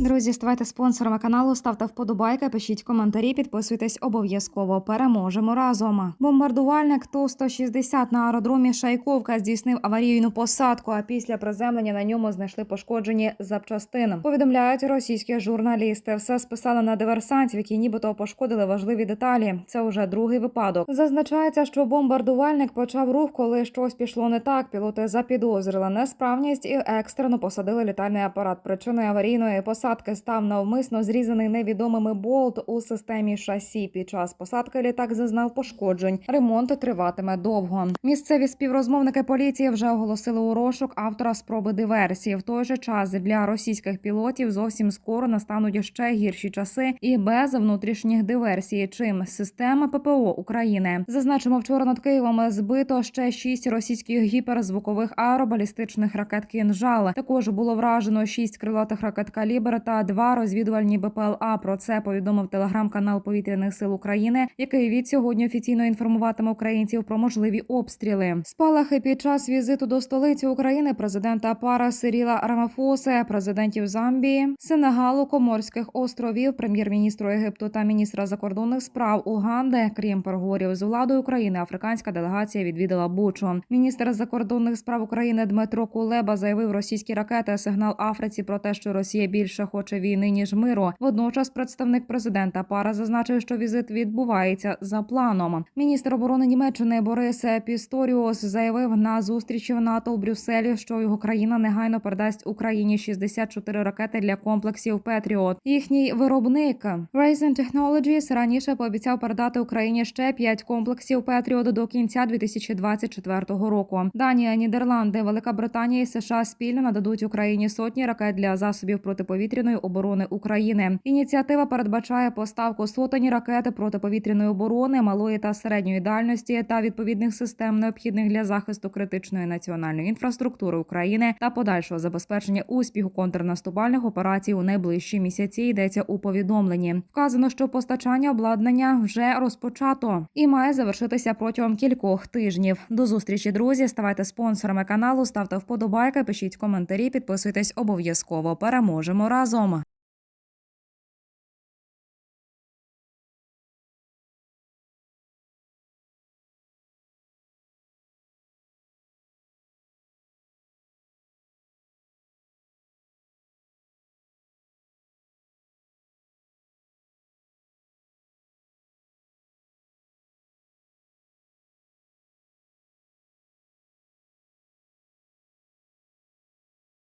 Друзі, ставайте спонсорами каналу, ставте вподобайки, пишіть коментарі, підписуйтесь обов'язково. Переможемо разом. Бомбардувальник Ту-160 на аеродромі Шайковка здійснив аварійну посадку. А після приземлення на ньому знайшли пошкоджені запчастини. Повідомляють російські журналісти. Все списали на диверсантів, які нібито пошкодили важливі деталі. Це вже другий випадок. Зазначається, що бомбардувальник почав рух, коли щось пішло не так. Пілоти запідозрили несправність і екстрено посадили літальний апарат. Причиною аварійної посадки став навмисно зрізаний невідомими болт у системі шасі. Під час посадки літак зазнав пошкоджень. Ремонт триватиме довго. Місцеві співрозмовники поліції вже оголосили у розшук автора спроби диверсії. В той же час для російських пілотів зовсім скоро настануть ще гірші часи і без внутрішніх диверсій. Чим система ППО України зазначимо вчора над Києвом збито ще шість російських гіперзвукових аеробалістичних ракет «Кінжал». Також було вражено шість крилатих ракет «Калібр» та два розвідувальні БПЛА. Про це повідомив телеграм-канал повітряних сил України, який від сьогодні офіційно інформуватиме українців про можливі обстріли. Спалахи під час візиту до столиці України президента Пара Сиріла Рамафосе, президентів Замбії, Сенегалу, Коморських островів, прем'єр-міністру Єгипту та міністра закордонних справ Уганди. Крім переговорів з владою України, африканська делегація відвідала Бучу. Міністр закордонних справ України Дмитро Кулеба заявив російські ракети сигнал Африці про те, що Росія більше хоче війни ніж миру. Водночас представник президента Пара зазначив, що візит відбувається за планом. Міністр оборони Німеччини Борис Пісторіус заявив на зустрічі в НАТО у Брюсселі, що його країна негайно передасть Україні 64 ракети для комплексів Петріот. Їхній виробник Raisin Technologies раніше пообіцяв передати Україні ще 5 комплексів Петріот до кінця 2024 року. Данія, Нідерланди, Велика Британія і США спільно нададуть Україні сотні ракет для засобів протиповітряної оборони України. Ініціатива передбачає поставку сотень ракет протиповітряної оборони малої та середньої дальності та відповідних систем, необхідних для захисту критичної національної інфраструктури України та подальшого забезпечення успіху контрнаступальних операцій у найближчі місяці. Йдеться у повідомленні. Вказано, що постачання обладнання вже розпочато і має завершитися протягом кількох тижнів. До зустрічі, друзі. Ставайте спонсорами каналу, ставте вподобайки, пишіть коментарі, підписуйтесь обов'язково. Переможемо разом. Amazônia.